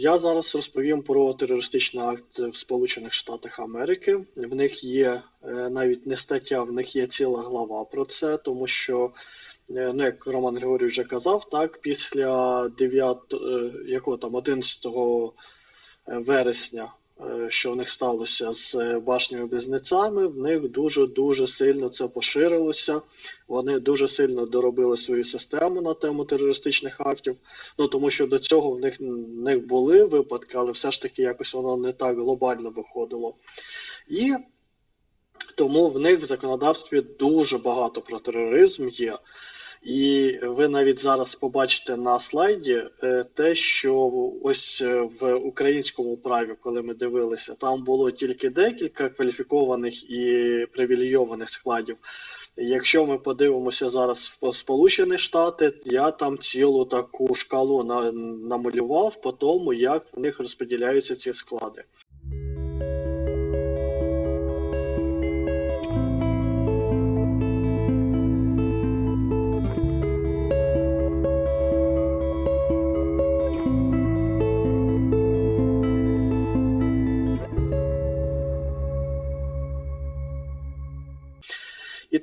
я зараз розповім про терористичний акт в Сполучених Штатах Америки. В них є е, навіть не стаття, в них є ціла глава про це, тому що, е, ну як Роман Григорій вже казав, так після 9, е, якого там 11 вересня, що в них сталося з башнями близнецями, в них дуже дуже сильно це поширилося. Вони дуже сильно доробили свою систему на тему терористичних актів. Ну тому що до цього в них, в них були випадки, але все ж таки якось воно не так глобально виходило. І тому в них в законодавстві дуже багато про тероризм є. І ви навіть зараз побачите на слайді е, те, що ось е, в українському праві, коли ми дивилися, там було тільки декілька кваліфікованих і привілейованих складів. Якщо ми подивимося зараз в Сполучені Штати, я там цілу таку шкалу на, намалював по тому, як в них розподіляються ці склади.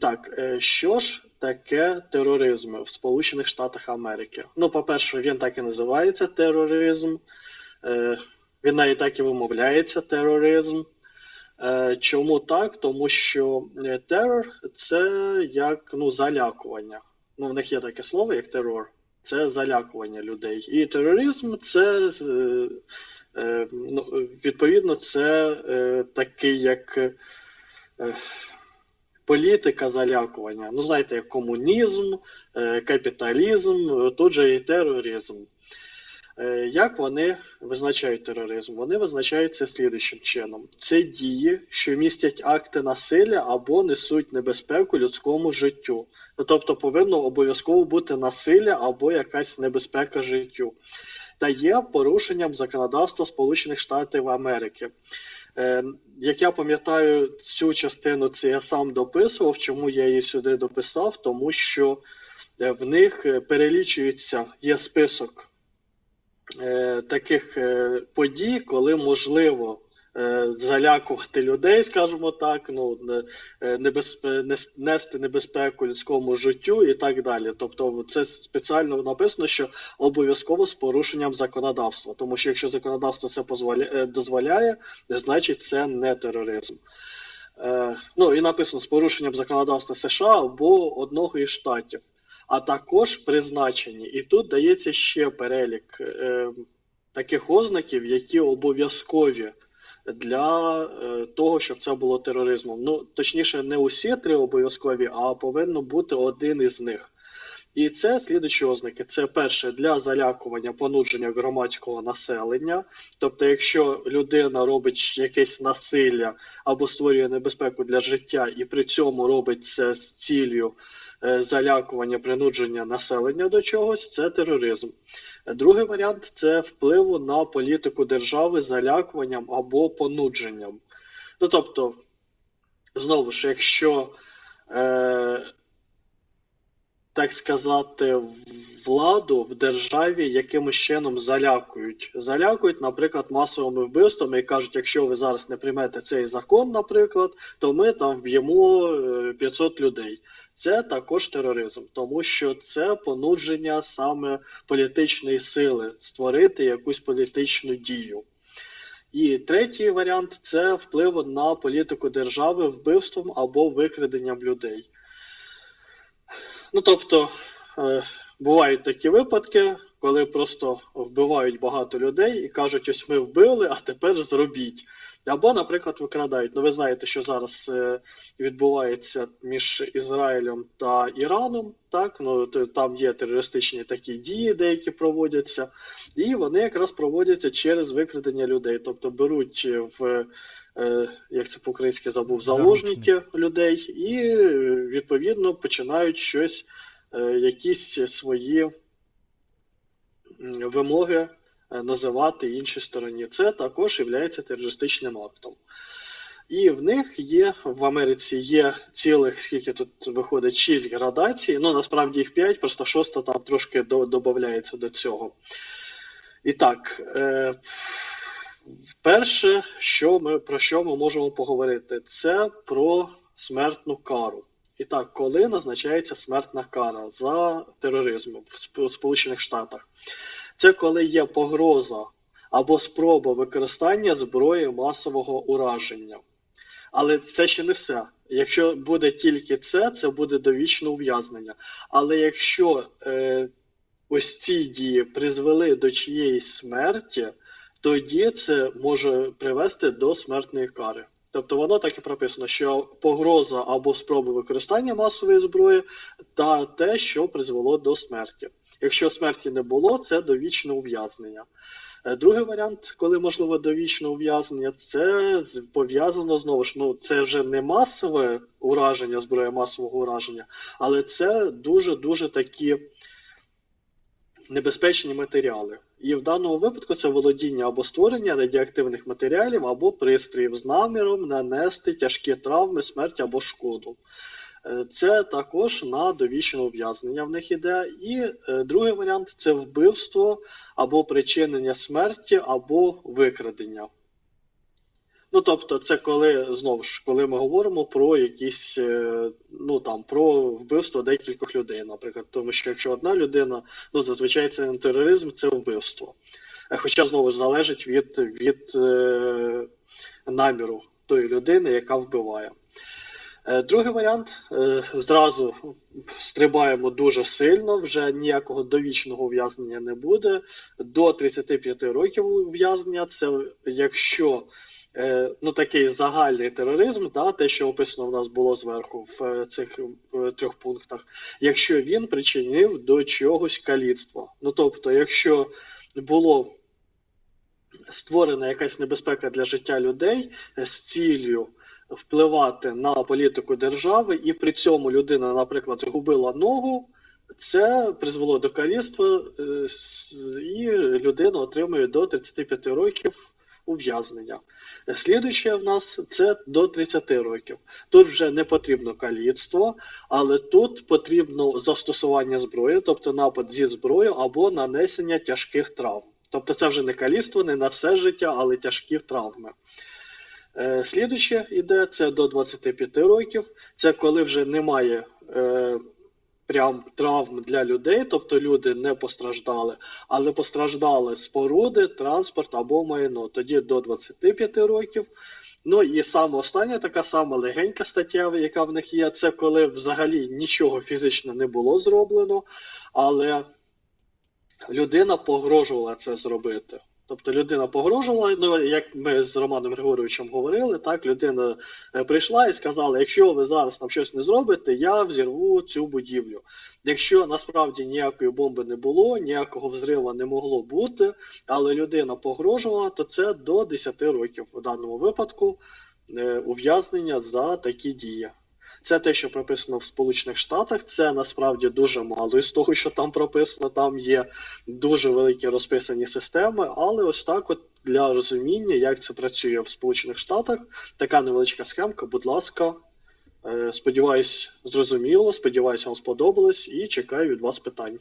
Так, е, що ж таке тероризм в Сполучених Штатах Америки? Ну, по-перше, він так і називається тероризм. Е, він навіть так і вимовляється тероризм. Е, чому так? Тому що терор це як ну, залякування. Ну, в них є таке слово, як терор. Це залякування людей. І тероризм це ну, відповідно це такий як політика залякування. Ну, знаєте, як комунізм, е, капіталізм, тут же і тероризм. Е, як вони визначають тероризм? Вони визначають це слідуючим чином: це дії, що містять акти насилля або несуть небезпеку людському життю. Ну, тобто повинно обов'язково бути насилля або якась небезпека життю, та є порушенням законодавства Сполучених Штатів Америки. Е, як я пам'ятаю, цю частину це я сам дописував. Чому я її сюди дописав? Тому що е, в них е, перелічується є список таких подій, коли можливо Е, залякувати людей, скажімо так, ну е, небезпе, нести небезпеку людському життю і так далі. Тобто, це спеціально написано, що обов'язково з порушенням законодавства, тому що якщо законодавство це е, дозволяє, значить це не тероризм. Ну і написано з порушенням законодавства США або одного із штатів, а також призначені. І тут дається ще перелік е, таких ознаків, які обов'язкові для е, того, щоб це було тероризмом. Ну точніше, не усі три обов'язкові, а повинно бути один із них. І це слідучі ознаки: це перше для залякування понудження громадського населення. Тобто, якщо людина робить якесь насилля або створює небезпеку для життя, і при цьому робить це з ціллю е, залякування, принудження населення до чогось, це тероризм. Другий варіант це впливу на політику держави залякуванням або понудженням. Ну тобто, знову ж, якщо, е, так сказати, владу в державі якимось чином залякують. Залякують, наприклад, масовими вбивствами і кажуть, якщо ви зараз не приймете цей закон, наприклад, то ми там вб'ємо 500 е, людей. Це також тероризм, тому що це понудження саме політичної сили створити якусь політичну дію. І третій варіант це вплив на політику держави вбивством або викраденням людей. Ну тобто, е, бувають такі випадки, коли просто вбивають багато людей і кажуть, ось ми вбили, а тепер зробіть. Або, наприклад, викрадають. Ну, ви знаєте, що зараз е, відбувається між Ізраїлем та Іраном. Так, ну там є терористичні такі дії, деякі проводяться, і вони якраз проводяться через викрадення людей. Тобто беруть в е, як це по-українськи забув заложники людей, і відповідно починають щось, е, якісь свої вимоги Е, називати іншій стороні. Це також є терористичним актом. І в них є в Америці є цілих, скільки тут виходить, 6 градацій. Ну насправді їх 5, просто шоста там трошки додається до цього. І так, е, перше, що ми, про що ми можемо поговорити, це про смертну кару. І так, коли назначається смертна кара за тероризм в Сполучених Штатах? Це коли є погроза або спроба використання зброї масового ураження. Але це ще не все. Якщо буде тільки це, це буде довічне ув'язнення. Але якщо е, ось ці дії призвели до чиєїсь смерті, тоді це може привести до смертної кари. Тобто воно так і прописано, що погроза або спроба використання масової зброї та те, що призвело до смерті. Якщо смерті не було, це довічне ув'язнення. Е, Другий варіант, коли можливо довічне ув'язнення, це пов'язано знову ж. Ну це вже не масове ураження, зброя масового ураження, але це дуже дуже такі небезпечні матеріали. І в даному випадку це володіння або створення радіоактивних матеріалів або пристроїв з наміром нанести тяжкі травми, смерть або шкоду. Е, Це також на довічне ув'язнення в них іде. І е, другий варіант це вбивство або причинення смерті, або викрадення. Ну, тобто, це коли знову ж, коли ми говоримо про якісь, е, ну там, про вбивство декількох людей, наприклад. Тому що якщо одна людина, ну зазвичай це не тероризм, це вбивство. Хоча знову ж залежить від, від е, наміру тої людини, яка вбиває. Е, Другий варіант е, зразу стрибаємо дуже сильно, вже ніякого довічного ув'язнення не буде. До 35 років ув'язнення це якщо е, ну, такий загальний тероризм, да, те, що описано в нас було зверху в цих трьох пунктах, якщо він причинив до чогось каліцтва. Ну тобто, якщо було створена якась небезпека для життя людей з ціллю впливати на політику держави, і при цьому людина, наприклад, згубила ногу, це призвело до каліцтва, е, і людина отримує до 35 років ув'язнення. Слідуюче в нас це до 30 років. Тут вже не потрібно каліцтво, але тут потрібно застосування зброї, тобто напад зі зброєю або нанесення тяжких травм. Тобто це вже не каліцтво, не на все життя, але тяжкі травми. Е, Слідуюче йде це до 25 років. Це коли вже немає е, прям травм для людей, тобто люди не постраждали, але постраждали споруди, транспорт або майно. Тоді до 25 років. Ну і саме остання така сама легенька стаття, яка в них є, це коли взагалі нічого фізично не було зроблено, але людина погрожувала це зробити. Тобто людина погрожувала, ну як ми з Романом Григоровичем говорили, так людина е, прийшла і сказала: якщо ви зараз нам щось не зробите, я взірву цю будівлю. Якщо насправді ніякої бомби не було, ніякого взриву не могло бути, але людина погрожувала, то це до 10 років у даному випадку е, ув'язнення за такі дії. Це те, що прописано в Сполучених Штатах. Це насправді дуже мало із того, що там прописано. Там є дуже великі розписані системи, але ось так, от для розуміння, як це працює в Сполучених Штатах, така невеличка схемка. Будь ласка, Е, сподіваюсь, зрозуміло. Сподіваюсь, вам сподобалось і чекаю від вас питань.